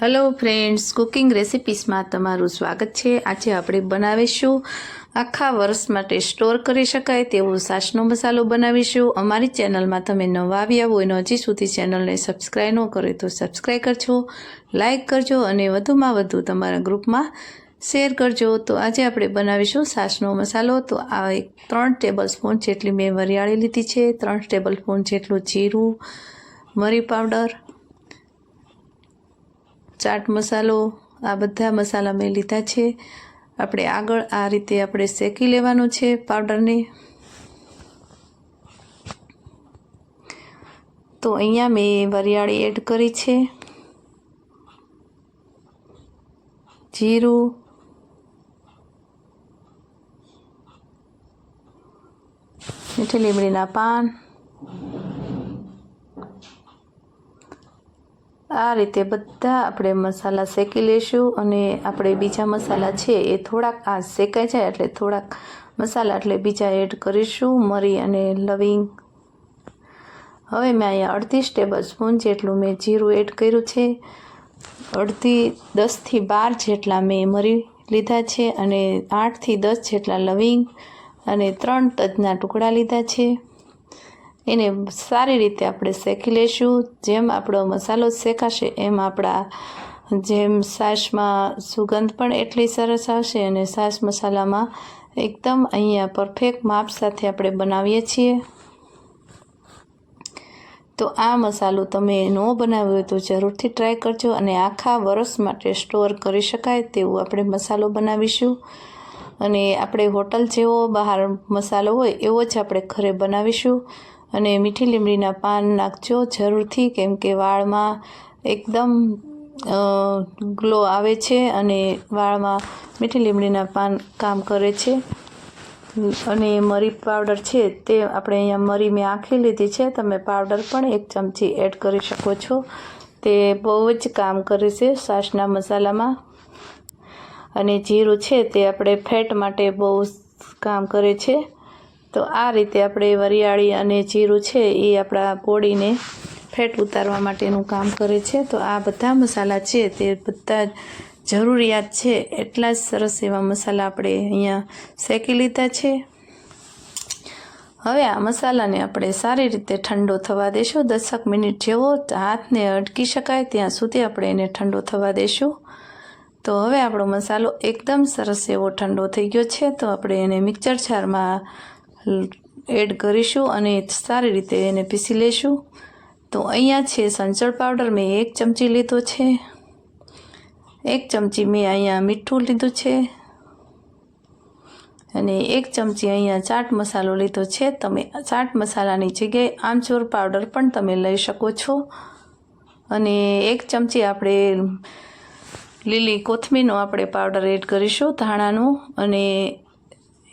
Hello friends cooking રેસિપીસમાં તમારું સ્વાગત છે. આજે આપણે બનાવીશું આખા વર્ષ માટે સ્ટોર કરી શકાય તેવો સાસનો મસાલો બનાવીશું. અમારી ચેનલમાં તમે નવા આવ્યા હોય અને હજી સુધી ચેનલને સબસ્ક્રાઈબ ન કરે તો સબસ્ક્રાઈબ કરજો લાઈક કરજો અને વધુમાં વધુ તમારા ગ્રુપમાં શેર કરજો. તો આજે આપણે બનાવીશું સાસનો મસાલો. તો આ એક ત્રણ ટેબલ સ્પૂન જેટલી મેં વરિયાળી લીધી છે. ત્રણ ટેબલ સ્પૂન જેટલું જીરું, મરી પાવડર ચાટ મસાલો, આ બધા મસાલા મેં લીધા છે. આપણે આગળ આ રીતે આપણે શેકી લેવાનું છે પાવડરને. તો અહીંયા મેં વરિયાળી એડ કરી છે. જીરું. મીઠી લીમડીના પાન. આ રીતે બધા આપણે મસાલા શેકી લઈશું અને આપણે બીજા મસાલા છે એ થોડાક આ શેકાઈ જાય એટલે થોડાક મસાલા એટલે બીજા એડ કરીશું, મરી અને લવિંગ. હવે મેં અહીંયા અડધી ટેબલ સ્પૂન જેટલું મેં જીરું એડ કર્યું છે. અડધી દસથી બાર જેટલા મેં મરી લીધા છે અને આઠથી દસ જેટલા લવિંગ અને ત્રણ તજના ટુકડા લીધા છે. એને સારી રીતે આપણે શેકી લઈશું જેમ આપણો મસાલો શેકાશે, એમ આપણા જેમ સાસમાં સુગંધ પણ એટલી સરસ આવશે અને સાસ મસાલામાં એકદમ અહીંયા પરફેક્ટ માપ સાથે આપણે બનાવીએ છીએ. તો આ મસાલો તમે ન બનાવ્યો તો જરૂરથી ટ્રાય કરજો અને આખા વરસ માટે સ્ટોર કરી શકાય તેવું આપણે મસાલો બનાવીશું. અને આપણે હોટલ જેવો બહાર મસાલો હોય એવો જ આપણે ઘરે બનાવીશું. અને મીઠી લીમડીના પાન નાખજો. જરૂરથી, કેમ કે વાળમાં એકદમ ગ્લો આવે છે અને વાળમાં મીઠી લીમડીના પાન કામ કરે છે. અને મરી પાવડર છે તે આપણે અહીંયા મરી મેં આખી લીધી છે. તમે પાવડર પણ એક ચમચી એડ કરી શકો છો. તે બહુ જ કામ કરે છે સાસના મસાલામાં. અને જીરું છે તે આપણે ફેટ માટે બહુ કામ કરે છે. તો આ રીતે આપણે વરિયાળી અને જીરું છે એ આપણા બોડીને ફેટ ઉતારવા માટેનું કામ કરે છે. તો આ બધા મસાલા છે તે બધા જરૂરિયાત છે એટલા જ સરસ એવા મસાલા આપણે અહીંયા શેકી લીધા છે. હવે આ મસાલાને આપણે સારી રીતે ઠંડો થવા દેશું. દસક મિનિટ જેવો હાથને અટકી શકાય ત્યાં સુધી આપણે એને ઠંડો થવા દેશું. તો હવે આપણો મસાલો એકદમ સરસ એવો ઠંડો થઈ ગયો છે. તો આપણે એને મિક્સર જારમાં એડ કરીશું અને સારી રીતે એને પીસી લઈશું તો અહીંયા છે સંચળ પાવડર, મેં એક ચમચી લીધો છે. એક ચમચી મેં અહીંયા મીઠું લીધું છે. અને એક ચમચી અહીંયા ચાટ મસાલો લીધો છે. તમે ચાટ મસાલાની જગ્યાએ આમચૂર પાવડર પણ તમે લઈ શકો છો. અને એક ચમચી આપણે લીલી કોથમીરનો આપણે પાવડર એડ કરીશું ધાણાનું. અને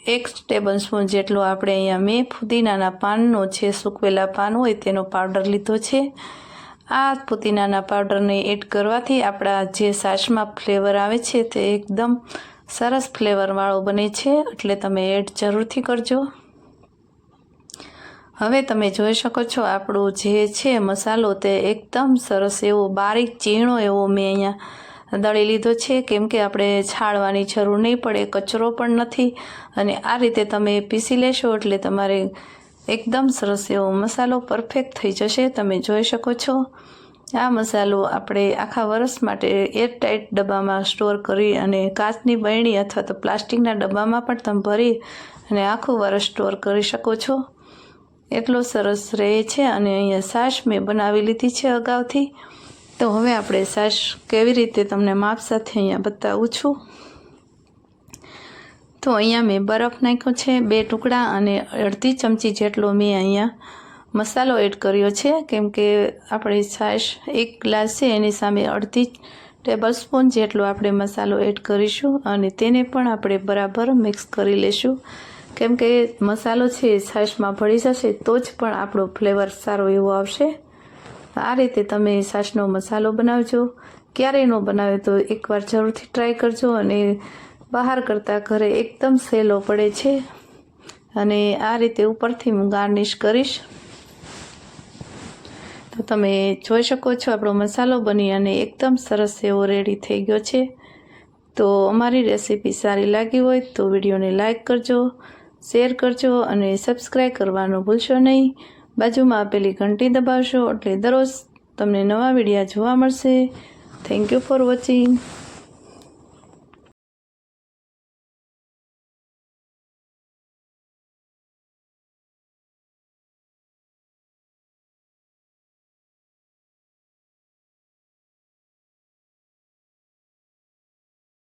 એક ટેબલ સ્પૂન જેટલો આપણે અહીંયા મેં ફુદીનાના પાનનો છે સૂકવેલા પાન હોય તેનો પાવડર લીધો છે. આ પુદીનાના પાવડરને એડ કરવાથી આપણા જે સાસમાં ફ્લેવર આવે છે તે એકદમ સરસ ફ્લેવરવાળો બને છે, એટલે તમે એડ જરૂરથી કરજો. હવે તમે જોઈ શકો છો આપણો જે છે મસાલો તે એકદમ સરસ એવો બારીક ચીણો એવો મેં અહીંયા દળી લીધો છે, કેમ કે આપણે છાળવાની જરૂર નહીં પડે, કચરો પણ નથી. અને આ રીતે તમે પીસી લેશો એટલે તમારે એકદમ સરસ એવો મસાલો પરફેક્ટ થઈ જશે, તમે જોઈ શકો છો. આ મસાલો આપણે આખા વર્ષ માટે એરટાઇટ ડબ્બામાં સ્ટોર કરી અને કાચની બરણી અથવા તો પ્લાસ્ટિકના ડબ્બામાં પણ તમે ભરી અને આખું વર્ષ સ્ટોર કરી શકો છો. એટલો સરસ રહે છે અને અહીંયા સાસ મેં બનાવી લીધી છે અગાઉથી. તો હવે આપણે સાસ કેવી રીતે તમને માપ સાથે અહીંયા બતાવું છું? તો અહીંયા મેં બરફ નાખ્યો છે, બે ટુકડા અને અડધી ચમચી જેટલો મેં અહીંયા મસાલો એડ કર્યો છે. કેમ કે આપણી છાશ એક ગ્લાસ છે, એની સામે અડધી ટેબલ સ્પૂન જેટલો આપણે મસાલો એડ કરીશું અને તેને પણ આપણે બરાબર મિક્સ કરી લેશું. કેમ કે મસાલો છે એ છાશમાં ભળી જશે તો જ પણ આપણો ફ્લેવર સારો એવો આવશે. આ રીતે તમે સાસનો મસાલો બનાવજો. ક્યારેય ન બનાવે તો એકવાર જરૂરથી ટ્રાય કરજો અને બહાર કરતાં ઘરે એકદમ સહેલો પડે છે. અને આ રીતે ઉપરથી હું ગાર્નિશ કરીશ. તો તમે જોઈ શકો છો આપણો મસાલો બની અને એકદમ સરસ એવો રેડી થઈ ગયો છે. તો અમારી રેસીપી સારી લાગી હોય તો વિડીયોને લાઇક કરજો, શેર કરજો અને સબસ્ક્રાઈબ કરવાનું ભૂલશો નહીં. બાજુમાં આપેલી ઘંટી દબાવશો એટલે દરરોજ તમને નવા વિડીયા જોવા મળશે. Thank you for watching